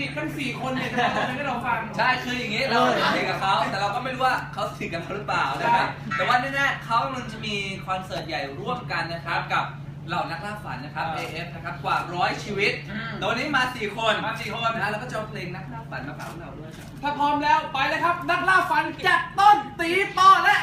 นิททั้งสี่คนเนี่ยจะมาร้องเพลงให้เราฟัง ใช่คืออย่างนี้เราสนิทกับเขาแต่เราก็ไม่รู้ว่าเขาสนิทกับเราหรือเปล่านะครับแต่ว่าแน่ๆเขามันจะมีคอนเสิร์ตใหญ่ร่วมกันนะครับกับเหล่านักล่าฝันนะครับ AF นะครับกว่าร้อยชีวิตแต่วันนี้มาสี่คนมาสี่คนนะแล้วก็จะเอาเพลงนักล่าฝันมาฝากพวกเราด้วยครับ ถ้าพร้อมแล้วไปเลยครับ นักล่าฝันจากต้นตีปอและ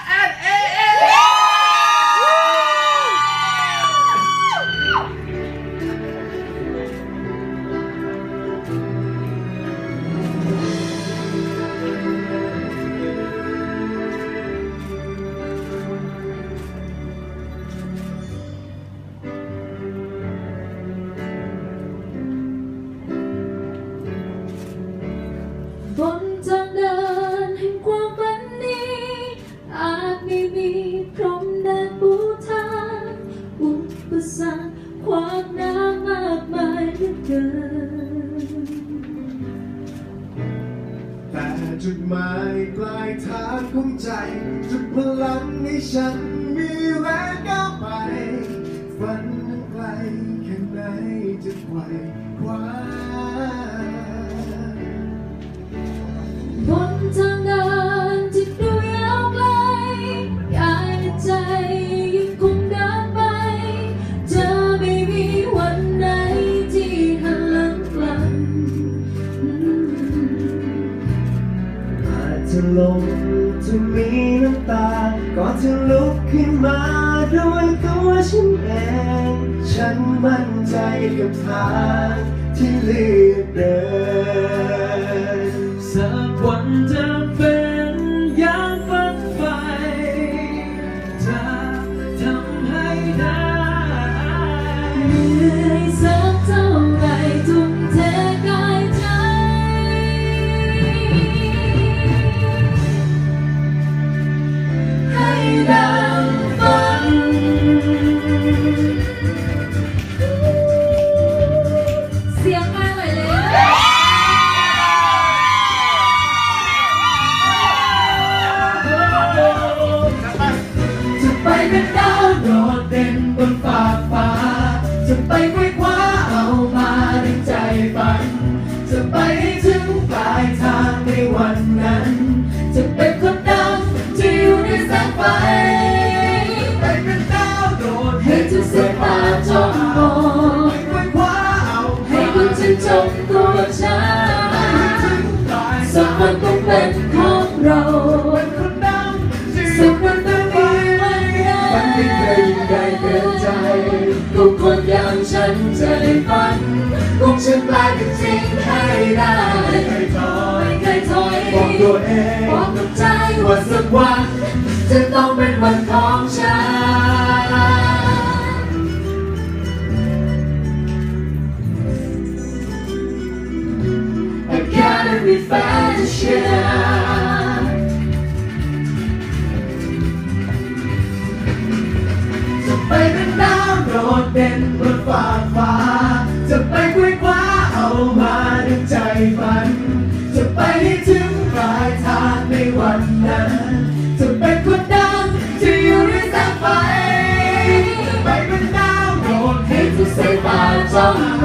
จุดหมายปลายทางของใจจุดพลังให้ฉัน จะลงจะมีน้ำตาก็จะลุกขึ้นมาด้วยตัวฉันเอง ฉันมั่นใจกับทางที่เลือกเดินสักวันจะเป็น จะไปให้ถึงปลายทางในวันนั้น จะเป็นคนดังที่อยู่ในแสงไฟไปเป็นดาวโดดให้ทุกสายตาจ้องมองไปไขว้คว้าเอาให้คุณชื่นชมตัวฉันสักวันต้องเป็นของเราเป็นคนดังที่อสัยู่กวันต้องมีวันนั้นมันไม่เคยยิ่งใหญ่เกินใจทุกคนอย่างฉันจะได้ฝันคงฉันกลายเป็นจริง ได้ไม่เคยถอยไม่เคยถอยบอกตัวเองบอกกับใจว่าสักวันจะต้องเป็นวันของฉัน นั้น จะเป็นคนดังที่อยู่ในแสงไฟจะไปเป็นดาวโดดให้ทุกสายตาจ้อง